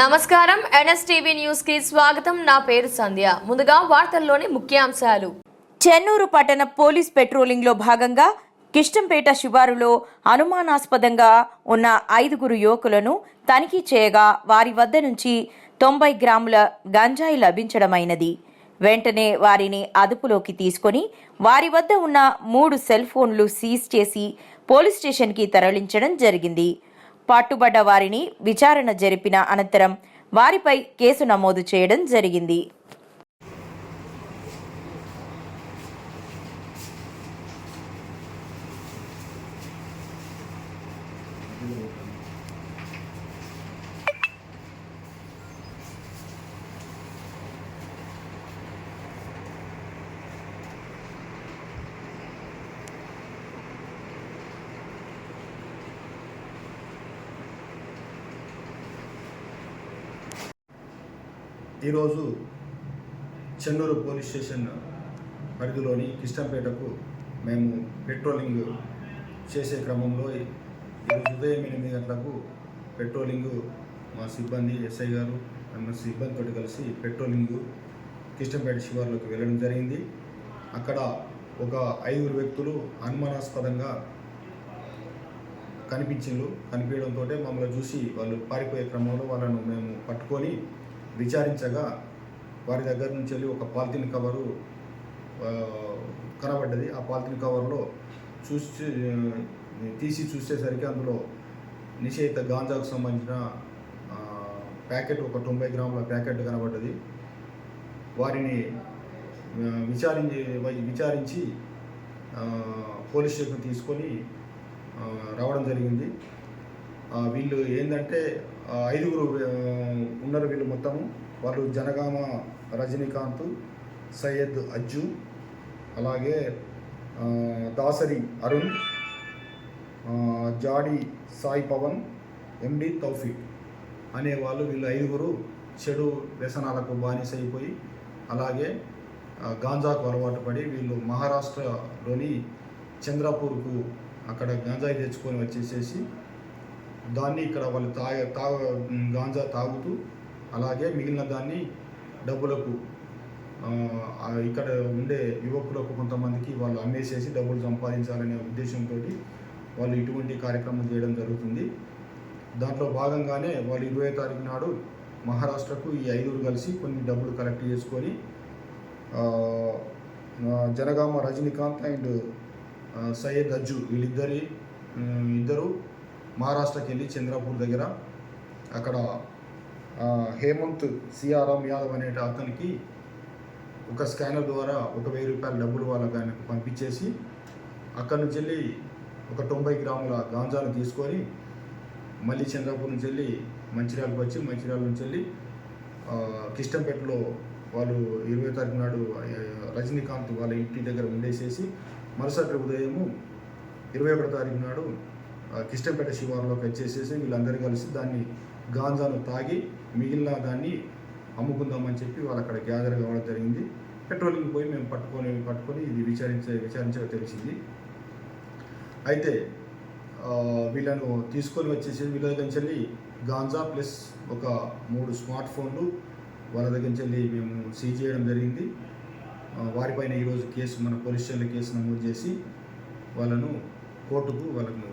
నమస్కారం. ఎన్ఎస్టీవీ న్యూస్కి స్వాగతం. నా పేరు సంధ్య. ముందుగా వార్తల్లోని ముఖ్యాంశాలు. చెన్నూరు పట్టణ పోలీస్ పెట్రోలింగ్లో భాగంగా కిష్టంపేట శివారులో అనుమానాస్పదంగా ఉన్న ఐదుగురు యువకులను తనిఖీ చేయగా వారి వద్ద నుంచి తొంభై గ్రాముల గంజాయి లభించడమైనది. వెంటనే వారిని అదుపులోకి తీసుకొని వారి వద్ద ఉన్న మూడు సెల్ ఫోన్లు సీజ్ చేసి పోలీస్ స్టేషన్కి తరలించడం జరిగింది. పాటుబడ్డ వారిని విచారణ జరిపిన అనంతరం వారిపై కేసు నమోదు చేయడం జరిగింది. ఈరోజు చెన్నూరు పోలీస్ స్టేషన్ పరిధిలోని కిష్టంపేటకు మేము పెట్రోలింగ్ చేసే క్రమంలో ఈరోజు ఉదయం ఎనిమిది గంటలకు పెట్రోలింగ్ మా సిబ్బంది ఎస్ఐ గారు మా సిబ్బందితో కలిసి పెట్రోలింగ్ కిష్టంపేట శివార్లోకి వెళ్ళడం జరిగింది. అక్కడ ఒక ఐదుగురు వ్యక్తులు అనుమానాస్పదంగా కనిపించిండ్రు కనిపించడంతో మమ్మల్ని చూసి వాళ్ళు పారిపోయే క్రమంలో వాళ్ళను మేము పట్టుకొని విచారించగా వారి దగ్గర నుంచి వెళ్ళి ఒక పాలిథిన్ కవరు కనబడ్డది. ఆ పాలిథిన్ కవర్లో చూసి తీసి చూసేసరికి అందులో నిషేధిత గాంజాకు సంబంధించిన ప్యాకెట్ ఒక తొంభై గ్రాముల ప్యాకెట్ కనబడ్డది. వారిని విచారించి విచారించి పోలీస్ స్టేషన్ తీసుకొని రావడం జరిగింది. వీళ్ళు ఏంటంటే ఐదుగురు ఉన్నారు వీళ్ళు మొత్తము. వాళ్ళు జనగామ రజనీకాంత్ సయ్యద్ అజ్జు అలాగే దాసరి అరుణ్ జాడి సాయి పవన్ ఎండి తౌఫిక్ అనే వాళ్ళు వీళ్ళు ఐదుగురు చెడు వ్యసనాలకు బానిస అయిపోయి అలాగే గాంజాకు అలవాటు పడి వీళ్ళు మహారాష్ట్రలోని చంద్రపూర్కు అక్కడ గాంజాయి తెచ్చుకొని వచ్చేసేసి దాన్ని ఇక్కడ వాళ్ళు తాగ తాగ గాంజా తాగుతూ అలాగే మిగిలిన దాన్ని డబ్బులకు ఇక్కడ ఉండే యువకులకు కొంతమందికి వాళ్ళు అమ్మేసేసి డబ్బులు సంపాదించాలనే ఉద్దేశంతో వాళ్ళు ఇటువంటి కార్యక్రమం చేయడం జరుగుతుంది. దాంట్లో భాగంగానే వాళ్ళు ఇరవై తారీఖు నాడు మహారాష్ట్రకు ఈ ఐదుగురు కలిసి కొన్ని డబ్బులు కలెక్ట్ చేసుకొని జనగామ రజనీకాంత్ అండ్ సయ్యద్ అజ్జు వీళ్ళిద్దరి ఇద్దరు మహారాష్ట్రకి వెళ్ళి చంద్రపూర్ దగ్గర అక్కడ హేమంత్ సిఆర్ఎం యాదవ్ అనే అతనికి ఒక స్కానర్ ద్వారా ఒక వెయ్యి రూపాయల డబ్బులు వాళ్ళకి ఆయనకు పంపించేసి అక్కడి నుంచి వెళ్ళి ఒక తొంభై గ్రాముల గాంజాను తీసుకొని మళ్ళీ చంద్రపూర్ నుంచి వెళ్ళి మంచిర్యాలకు వచ్చి మంచిర్యాల నుంచి వెళ్ళి కిష్టంపేటలో వాళ్ళు ఇరవై తారీఖు నాడు రజనీకాంత్ వాళ్ళ ఇంటి దగ్గర ఉండేసేసి మరుసటి ఉదయము ఇరవై ఒకటో తారీఖు నాడు కిష్టంపేట శివారులోకి వచ్చేసేసి వీళ్ళందరూ కలిసి దాన్ని గాంజాను తాగి మిగిలిన దాన్ని అమ్ముకుందామని చెప్పి వాళ్ళు అక్కడ గ్యాదర్ కావడం జరిగింది. పెట్రోలింగ్ పోయి మేము పట్టుకొని పట్టుకొని ఇది విచారించే విచారించగా తెలిసింది. అయితే వీళ్ళను తీసుకొని వచ్చేసి వీళ్ళ దగ్గర నుంచి వెళ్ళి గాంజా ప్లస్ ఒక మూడు స్మార్ట్ ఫోన్లు వాళ్ళ దగ్గర నుంచి వెళ్ళి మేము సీజ్ చేయడం జరిగింది. వారిపైన ఈరోజు కేసు మన పోలీస్ స్టేషన్లో కేసు నమోదు చేసి వాళ్ళను కోర్టుకు వాళ్ళను